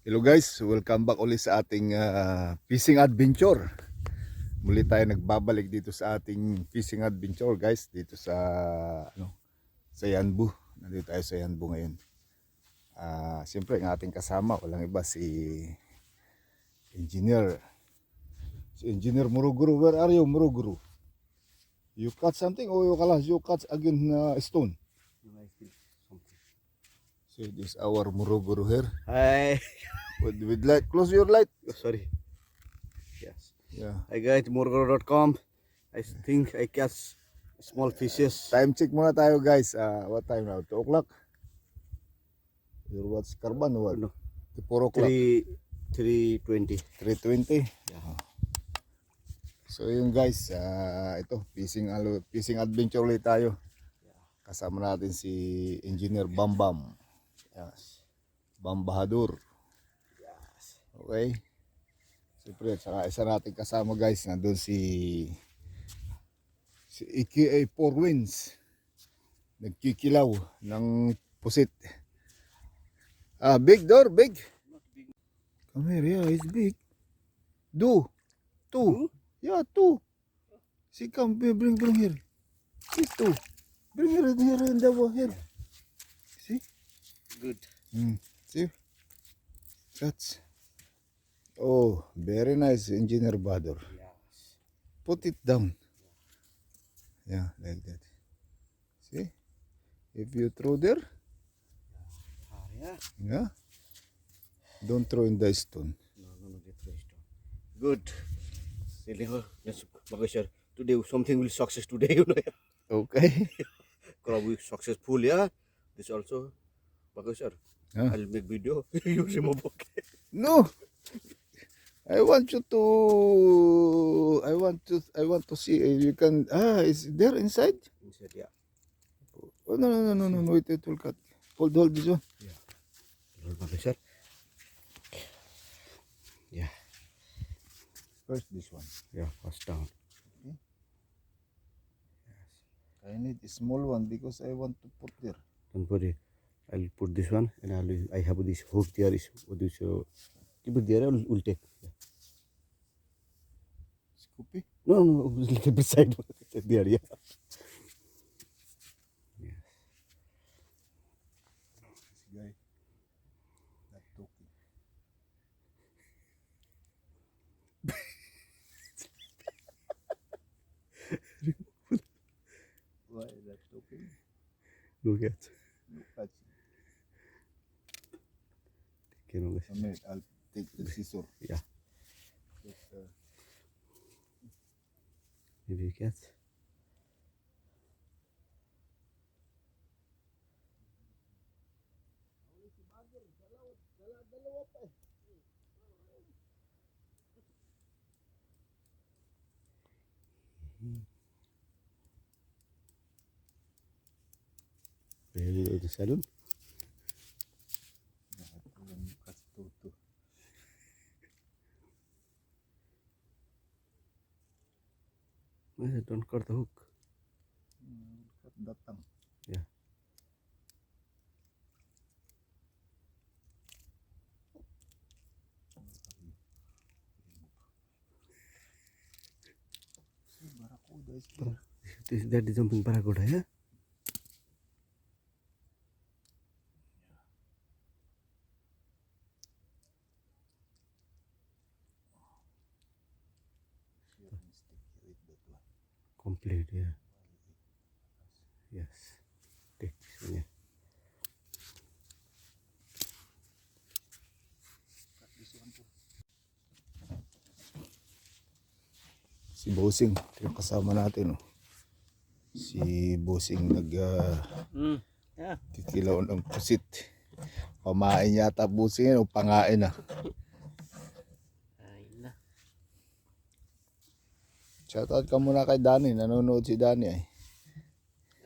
Hello guys, welcome back ulit sa ating ah, fishing adventure. Muli tayo nagbabalik dito sa ating fishing adventure guys, dito sa ano, sa Yanbu. Nandito tayo sa Yanbu ngayon. Ah, siyempre ang ating kasama, walang iba si Engineer. Si Engineer Muruguru, where are you Muruguru? You cut something or you kalas you cut again na stone? So this is our Muruguru here. Hi. With, with light, close your light. Oh, sorry. Yes. Yeah. I got morgoro.com. I think I catch small fishes. Time check muna tayo guys. Ah, what time now? 2 o'clock? Your what's carbon or what? No. 4 o'clock? Three, three twenty. 320? So yun guys, ah, ito, fishing, fishing adventure ulit tayo. Kasama natin si Engineer Bambam. Yes. Bam Bahadur. Okay. Siyempre, saka isa natin kasama guys, nandun si si EKA Four Winds. Nagkikilaw ng pusit. Ah, big door, big. Come here, yeah, it's big. Do. Two. Yeah, two. See, come, bring, bring, here. See, two. Bring here, here, in the wall, here. Good. Mm. See? That's. Oh, very nice, Engineer Badur. Yes. Put it down. Yeah, like that. See? If you throw there, Ah, yeah. yeah, don't throw in the stone. No, no, no, get rest. Good. Really, oh, Yes, sir. Today something will success today, you know. Okay. Crab will successful, yeah. This also. Bagus sir. Huh? I'll make video. you remove okay. No. I want you to I want to I want to see if you can ah is it there inside? Inside, yeah. Oh no no no no no no it, it will cut. Hold hold this one. Lord, bagus sir. Yeah. First this one. Yeah, first down. I need a small one because I want to put there. Don't worry. I'll put this one and I'll I have this hook there is what is uh, keep it there I'll, will take. Yeah. Scoopy. No, no, little bit side there, yeah. This guy. Not talking. Why is that talking? Look at Okay, no, a minute. I'll take the scissor. Yeah. Just, uh, Maybe you catch. Really go to Don't cut the hook. Cut that tongue. Yeah. This, that is jumping yeah? Si yung kasama natin. Oh. Si Bossing nag ah, Mm. Yeah. kikilaw ng pusit. Pamain yata Bossing yan o pangain ah. Shoutout ka muna kay Dani. Nanonood si Dani ay.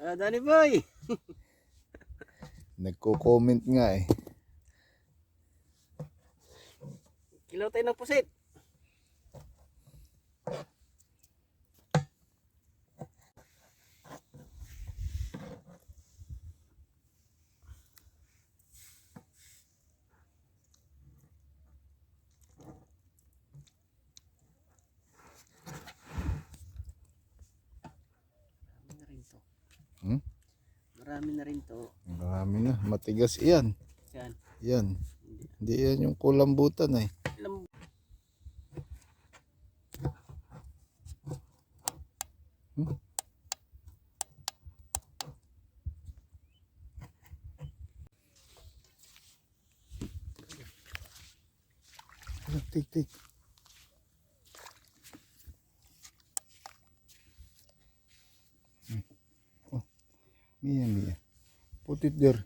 Ah, Danny boy! Nagko-comment nga eh. Kilaw tayo ng pusit. Marami na rin to. Marami na. Matigas iyan. Yan. Yan. Hindi yan yung kulambutan eh. Alam Tik, tik. Hmm. Oh, Mia, Mia. Put it there.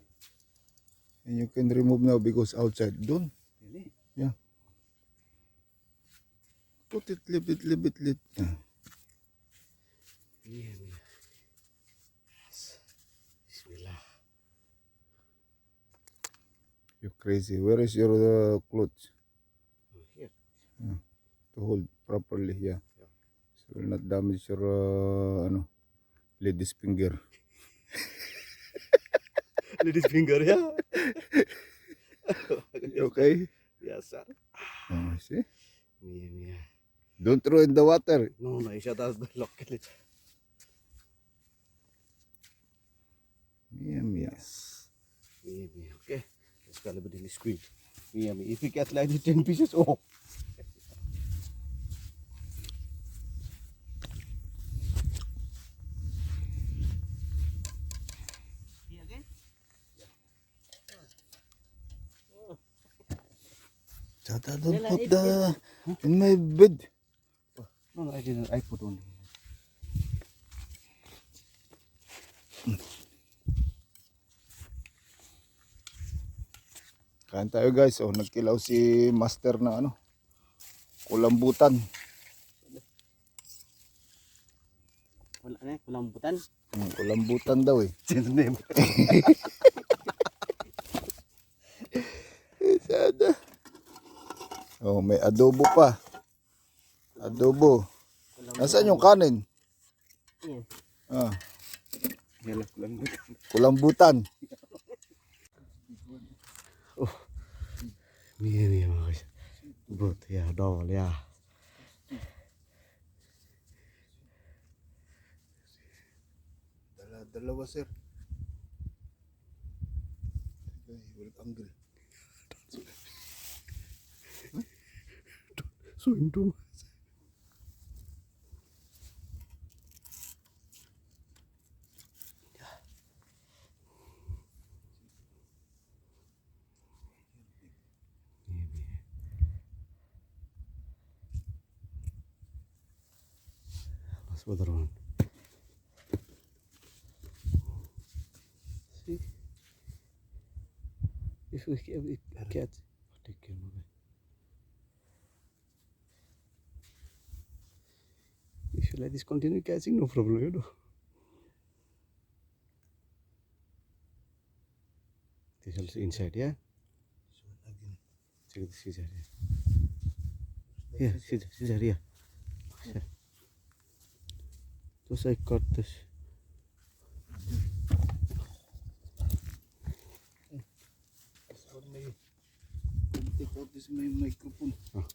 And you can remove now because outside. Doon. Really? Yeah. Put it, leave it, leave it, leave it. Yeah. Yeah, yeah. Bismillah. You're crazy. Where is your uh, clothes? Here. To hold properly, yeah. Yeah. So will not damage your, uh, ano, lady's finger. Ladies finger, yeah. Okay? yes, sir. Oh, see? Mia, Mia. Don't throw in the water. No, no, Isha does the lock. Mia, Mia. Mia, Mia. Okay. Let's call it in squid. Mia, Mia. If we catch like this 10 pieces, oh. See again? Tata, don't Nila, put it- the in my bed. No, no, I didn't. I put only. Kain tayo guys. Oh, nagkilaw si master na ano. Kulambutan. Wala na, kulambutan. Hmm, kulambutan daw eh. Oh, may adobo pa. Adobo. Nasaan yung kanin? Ah, lang. kulambutan. Mia, Mia, mga guys. But, yeah, doll, yeah. Dala, dalawa sir. Okay, will angry. So too much. with it on. See? If we, if we get... If you let this continue catching, no problem, you know. This also inside, yeah? So, again. Check the scissor here. Here, scissor, scissor here. Scissor. Just I cut this. This this my microphone. Oh,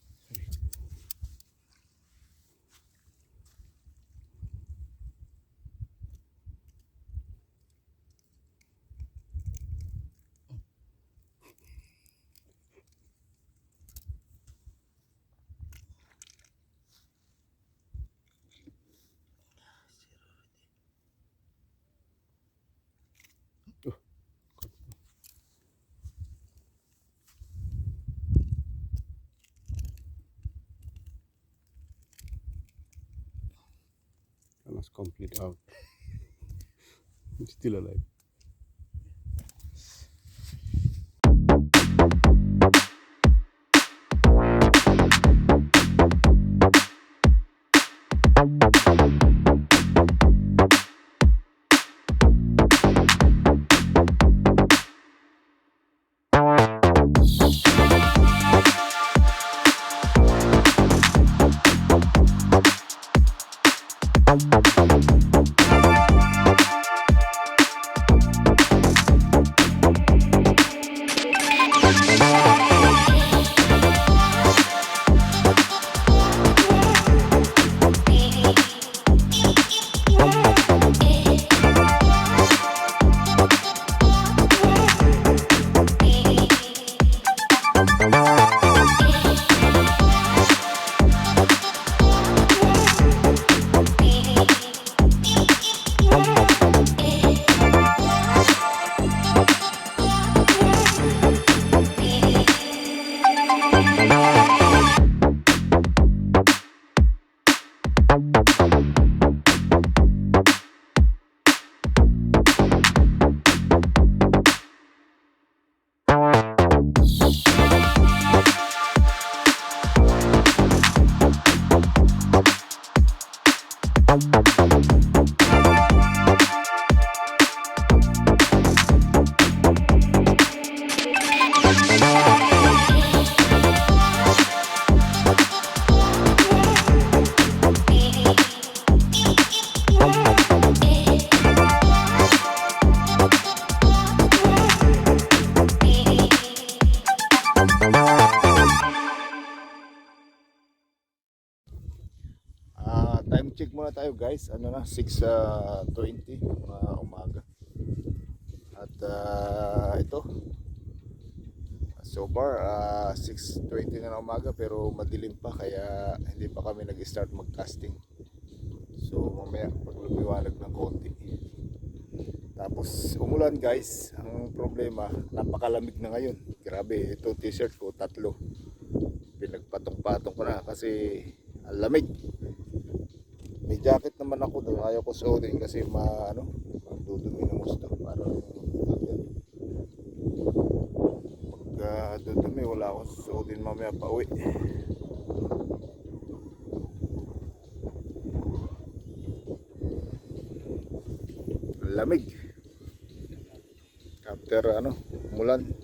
Complete out. Oh. It's still alive. Check muna tayo guys. Ano na 6:20 mga umaga. At ah, ito so far ah, 6:20 na ng umaga pero madilim pa kaya hindi pa kami nag-start mag-casting. So mamaya pag lumiwanag ng konti. Tapos umulan guys. Ang problema, napakalamig na ngayon. Grabe, ito t-shirt ko tatlo. Pinagpatong-patong ko na kasi ang lamig. May jacket naman ako doon. Ayaw ko suotin kasi ma ano, dudumi ng gusto. Parang pag uh, dudumi wala akong suotin mamaya pa uwi. Lamig. After ano, mulan.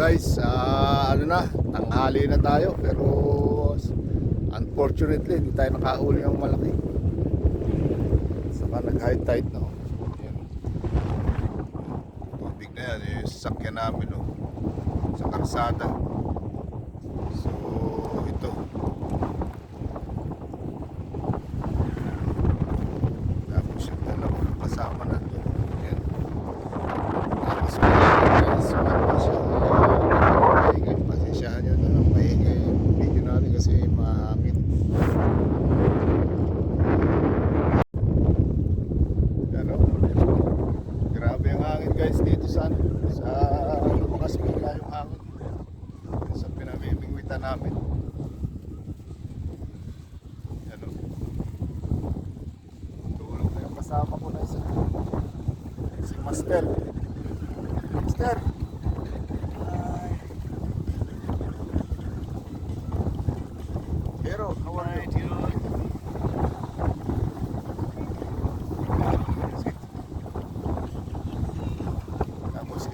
Guys, ah, ano na, tanghali na tayo pero unfortunately hindi tayo nakauli ng malaki. Saka nag-high tide na. oh. Yan. Tubig na yan, yung sasakyan namin oh, sa karsada.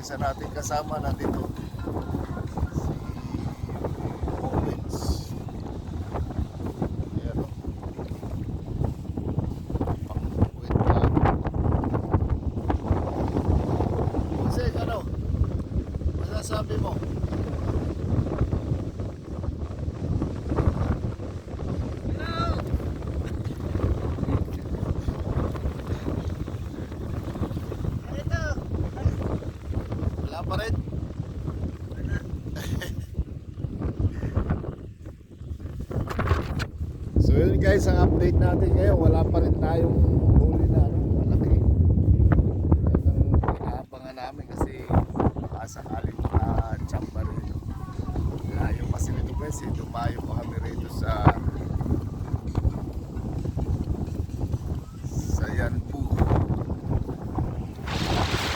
isa nating kasama na dito Wala pa rin. so yun guys, ang update natin ngayon, wala pa rin tayong